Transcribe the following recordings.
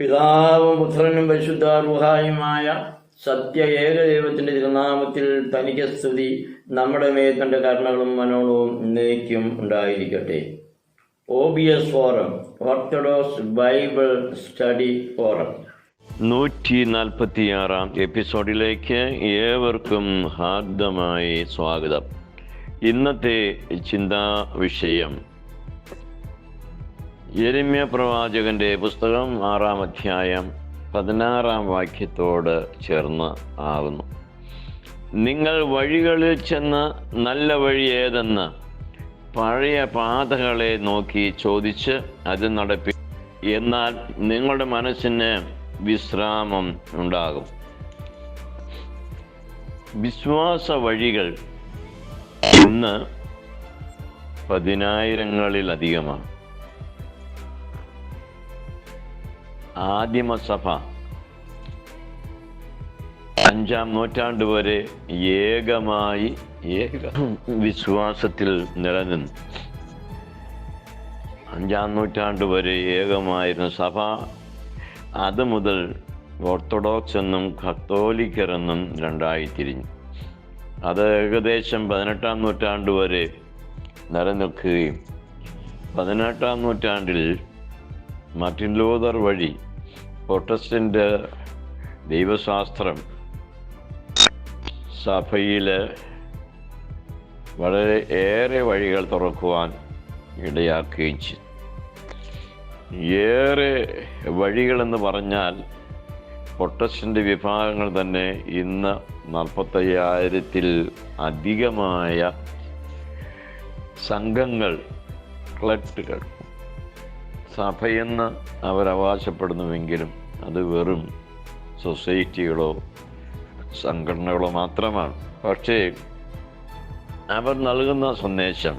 പിതാവും പുത്രനും പരിശുദ്ധ റുഹായുമായ സത്യ ഏകദൈവത്തിന്റെ തിരുനാമത്തിൽ തനിക്ക് സ്തുതി. നമ്മുടെ മേൽ കരുണകളും മനോണവും നീക്കും ഉണ്ടായിരിക്കട്ടെ. O B S forum orthodox Bible study forum നൂറ്റി നാൽപ്പത്തിയാറാം എപ്പിസോഡിലേക്ക് ഏവർക്കും ഹാർദമായി സ്വാഗതം. ഇന്നത്തെ ചിന്താ വിഷയം യെരമ്യ പ്രവാചകന്റെ പുസ്തകം ആറാം അധ്യായം പതിനാറാം വാക്യത്തോട് ചേർന്ന് ആകുന്നു നിങ്ങൾ വഴികളിൽ ചെന്ന് നല്ല വഴി ഏതെന്ന് പഴയ പാതകളെ നോക്കി ചോദിച്ച് അത് നടപ്പി എന്നാൽ നിങ്ങളുടെ മനസ്സിന് വിശ്രാമം ഉണ്ടാകും. വിശ്വാസ വഴികൾ ഇന്ന് പതിനായിരങ്ങളിലധികമാണ്. ആദിമസഭ അഞ്ചാം നൂറ്റാണ്ട് വരെ ഏകമായി ഏക വിശ്വാസത്തിൽ നിലനിന്നു. അഞ്ചാം നൂറ്റാണ്ട് വരെ ഏകമായിരുന്ന സഭ അത് മുതൽ ഓർത്തഡോക്സ് എന്നും കത്തോലിക്കർ എന്നും രണ്ടായി തിരിഞ്ഞു അത് ഏകദേശം പതിനെട്ടാം നൂറ്റാണ്ട് വരെ നിലനിൽക്കുകയും പതിനെട്ടാം നൂറ്റാണ്ടിൽ മാർട്ടിൻ ലൂതർ വഴി പ്രൊട്ടസ്റ്റന്റ് ദൈവശാസ്ത്രം സഭയിൽ വളരെ ഏറെ വഴികൾ തുറക്കുവാൻ ഇടയാക്കുകയും ചെയ്തു. ഏറെ വഴികളെന്ന് പറഞ്ഞാൽ പ്രൊട്ടസ്റ്റന്റ് വിഭാഗങ്ങൾ തന്നെ ഇന്ന് നാൽപ്പത്തയ്യായിരത്തിൽ അധികമായ സംഘങ്ങൾ ക്ലട്ടുകൾ സഭയെന്ന് അവരവകാശപ്പെടുന്നുവെങ്കിലും അത് വെറും സൊസൈറ്റികളോ സംഘടനകളോ മാത്രമാണ്. പക്ഷേ അവർ നൽകുന്ന സന്ദേശം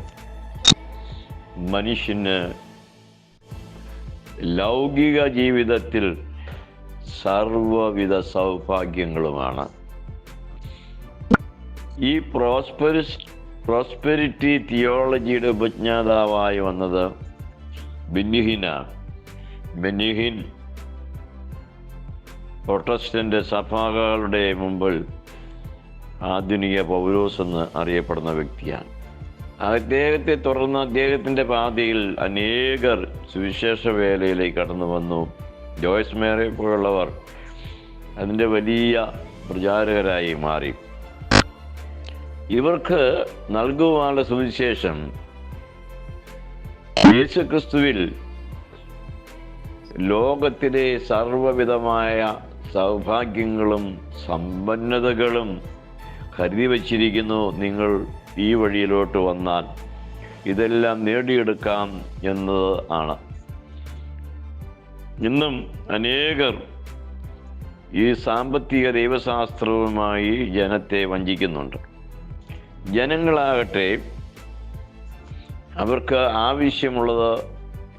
മനുഷ്യന് ലൗകിക ജീവിതത്തിൽ സർവവിധ സൗഭാഗ്യങ്ങളുമാണ്. ഈ പ്രോസ്പെരിസ് പ്രോസ്പെരിറ്റി തിയോളജിയുടെ ഉപജ്ഞാതാവായി വന്നത് ബെന്യുഹിനാണ് ബെന്യുഹിൻ പ്രൊട്ടസ്റ്റന്റ് സഭകളുടെ മുമ്പിൽ ആധുനിക പൗലോസ് എന്ന് അറിയപ്പെടുന്ന വ്യക്തിയാണ്. അദ്ദേഹത്തെ തുടർന്ന് അദ്ദേഹത്തിന്റെ പാതയിൽ അനേകർ സുവിശേഷ വേലയിലേക്ക് കടന്നു വന്നു. ജോയ്സ് മേറെ പോലുള്ളവർ അതിന്റെ വലിയ പ്രചാരകരായി മാറി. ഇവർക്ക് നൽകുവാനുള്ള സുവിശേഷം യേശുക്രിസ്തുവിൽ ലോകത്തിലെ സർവവിധമായ സൗഭാഗ്യങ്ങളും സമ്പന്നതകളും കരുതി വച്ചിരിക്കുന്നു നിങ്ങൾ ഈ വഴിയിലോട്ട് വന്നാൽ. ഇതെല്ലാം നേടിയെടുക്കാം എന്നത് ആണ്. ഇന്നും അനേകർ ഈ സാമ്പത്തിക ദൈവശാസ്ത്രവുമായി ജനത്തെ വഞ്ചിക്കുന്നുണ്ട്. ജനങ്ങളാകട്ടെ അവർക്ക് ആവശ്യമുള്ളത്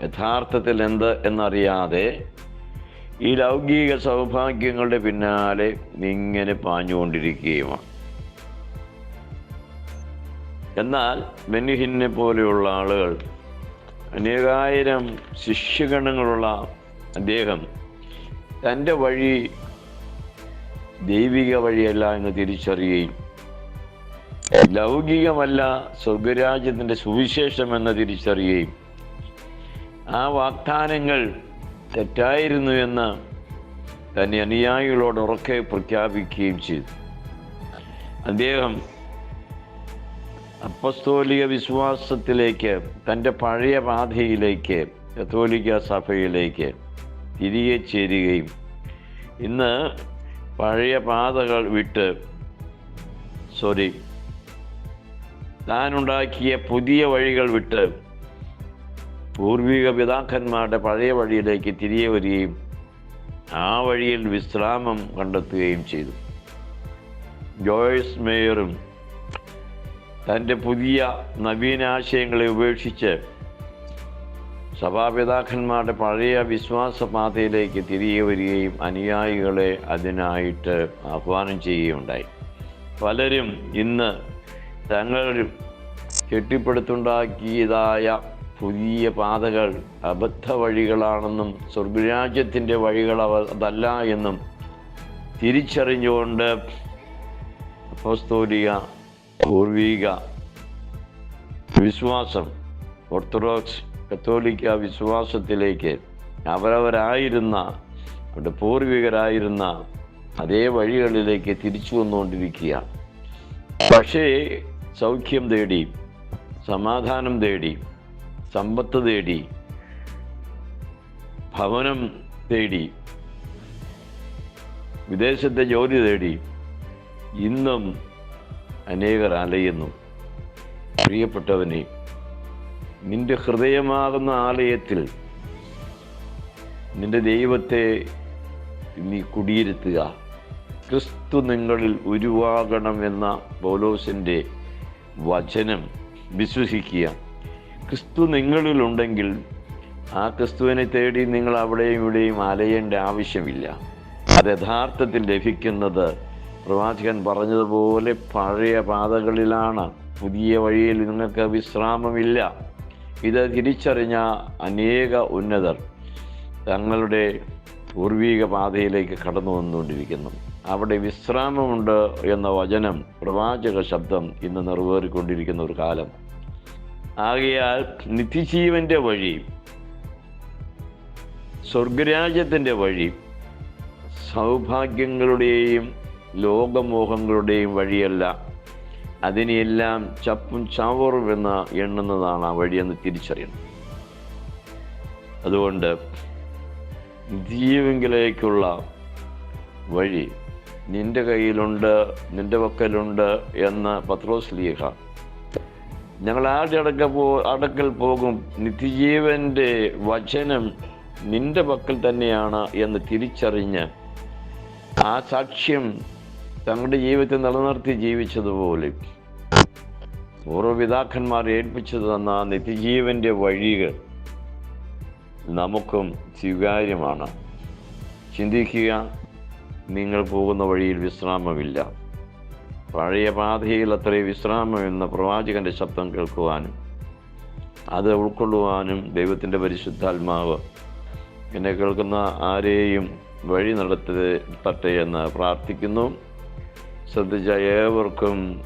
യഥാർത്ഥത്തിൽ എന്ത് എന്നറിയാതെ ഈ ലൗകിക സൗഭാഗ്യങ്ങളുടെ പിന്നാലെ ഇങ്ങനെ പാഞ്ഞുകൊണ്ടിരിക്കുകയുമാണ്. എന്നാൽ മെന്നുഹിനെ പോലെയുള്ള ആളുകൾ അനേകായിരം ശിഷ്യഗണങ്ങളുള്ള അദ്ദേഹം തന്റെ വഴി ദൈവിക വഴിയല്ല എന്ന് തിരിച്ചറിയുകയും ലൗകികമല്ല സ്വർഗരാജ്യത്തിന്റെ സുവിശേഷം എന്ന് തിരിച്ചറിയുകയും ആ വാഗ്ദാനങ്ങൾ തെറ്റായിരുന്നു എന്ന് തന്നെ അനുയായികളോട് ഉറക്കെ പ്രഖ്യാപിക്കുകയും ചെയ്തു. അദ്ദേഹം അപ്പസ്തോലിക വിശ്വാസത്തിലേക്ക് തന്റെ പഴയ പാതയിലേക്ക് കത്തോലിക്ക സഭയിലേക്ക് തിരികെ ചേരുകയും ഇന്ന് പഴയ പാതകൾ വിട്ട് സോറി താനുണ്ടാക്കിയ പുതിയ വഴികൾ വിട്ട് പൂർവിക പിതാക്കന്മാരുടെ പഴയ വഴിയിലേക്ക് തിരികെ വരികയും ആ വഴിയിൽ വിശ്രാമം കണ്ടെത്തുകയും ചെയ്തു. ജോയ്സ് മേയറും തന്റെ പുതിയ നവീനാശയങ്ങളെ ഉപേക്ഷിച്ച് സഭാപിതാക്കന്മാരുടെ പഴയ വിശ്വാസപാതയിലേക്ക് തിരികെ വരികയും അനുയായികളെ അതിനായിട്ട് ആഹ്വാനം ചെയ്യുകയുണ്ടായി. പലരും ഇന്ന് തങ്ങൾ കെട്ടിപ്പടുത്തുണ്ടാക്കിയതായ പുതിയ പാതകൾ അബദ്ധ വഴികളാണെന്നും സ്വർഗരാജ്യത്തിന്റെ വഴികൾ അതല്ല എന്നും തിരിച്ചറിഞ്ഞുകൊണ്ട് അപ്പോസ്തോലിക പൂർവീക വിശ്വാസം ഓർത്തഡോക്സ് കത്തോലിക്ക വിശ്വാസത്തിലേക്ക് അവരവരായിരുന്ന അവരുടെ പൂർവികരായിരുന്ന അതേ വഴികളിലേക്ക് തിരിച്ചു വന്നുകൊണ്ടിരിക്കുകയാണ്. പക്ഷേ സൗഖ്യം തേടി സമാധാനം തേടി സമ്പത്ത് തേടി ഭവനം തേടി വിദേശത്തെ ജോലി തേടി ഇന്നും അനേകർ അലയുന്നു. പ്രിയപ്പെട്ടവനെ നിന്റെ ഹൃദയമാകുന്ന ആലയത്തിൽ നിന്റെ ദൈവത്തെ നീ കുടിയിരുത്തുക. ക്രിസ്തു നിങ്ങളിൽ ഉരുവാകണമെന്ന ബോലോസിന്റെ വചനം വിശ്വസിക്കുക. ക്രിസ്തു നിങ്ങളിലുണ്ടെങ്കിൽ ആ ക്രിസ്തുവിനെ തേടി നിങ്ങൾ അവിടെയും ഇവിടെയും അലയേണ്ട ആവശ്യമില്ല. അത് യഥാർത്ഥത്തിൽ ലഭിക്കുന്നത് പ്രവാചകൻ പറഞ്ഞതുപോലെ പഴയ പാതകളിലാണ്. പുതിയ വഴിയിൽ നിങ്ങൾക്ക് വിശ്രാമമില്ല. ഇത് തിരിച്ചറിഞ്ഞ അനേക ഉന്നതർ തങ്ങളുടെ പൂർവീക പാതയിലേക്ക് കടന്നു വന്നുകൊണ്ടിരിക്കുന്നു. അവിടെ വിശ്രാമമുണ്ട് എന്ന വചനം പ്രവാചക ശബ്ദം ഇന്ന് നിറവേറിക്കൊണ്ടിരിക്കുന്ന ഒരു കാലം. ആകയാൽ നിത്യജീവന്റെ വഴി സ്വർഗരാജ്യത്തിന്റെ വഴി സൗഭാഗ്യങ്ങളുടെയും ലോകമോഹങ്ങളുടെയും വഴിയല്ല. അതിനെയെല്ലാം ചപ്പും ചാവറും എന്ന് എണ്ണുന്നതാണ് ആ വഴിയെന്ന് തിരിച്ചറിയണം. അതുകൊണ്ട് ജീവങ്കിലേക്കുള്ള വഴി നിന്റെ കയ്യിലുണ്ട് നിന്റെ പക്കലുണ്ട് എന്ന് പത്രോസ് ലീഹ. ഞങ്ങൾ ആരുടെ അടക്ക പോ അടക്കൽ പോകും. നിത്യജീവന്റെ വചനം നിന്റെ പക്കൽ തന്നെയാണ് എന്ന് തിരിച്ചറിഞ്ഞ് ആ സാക്ഷ്യം തങ്ങളുടെ ജീവിതത്തെ നിലനിർത്തി ജീവിച്ചതുപോലെ. ഓരോ പിതാക്കന്മാർ ഏൽപ്പിച്ചു തന്ന നിത്യജീവന്റെ വഴികൾ നമുക്കും സ്വീകാര്യമാണ്. ചിന്തിക്കുക നിങ്ങൾ പോകുന്ന വഴിയിൽ വിശ്രാമമില്ല. പഴയ പാതയിൽ അത്രയും വിശ്രാമം എന്ന പ്രവാചകന്റെ ശബ്ദം കേൾക്കുവാനും അത് ഉൾക്കൊള്ളുവാനും ദൈവത്തിന്റെ പരിശുദ്ധാത്മാവ് എന്നെ കേൾക്കുന്ന ആരെയും വഴി നടത്തട്ടെ എന്ന് പ്രാർത്ഥിക്കുന്നു. ശ്രദ്ധിച്ച ഏവർക്കും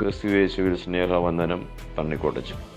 ക്രിസ്തുവേശുവിൽ സ്നേഹവന്ദനം തണ്ണിക്കൊടച്ചു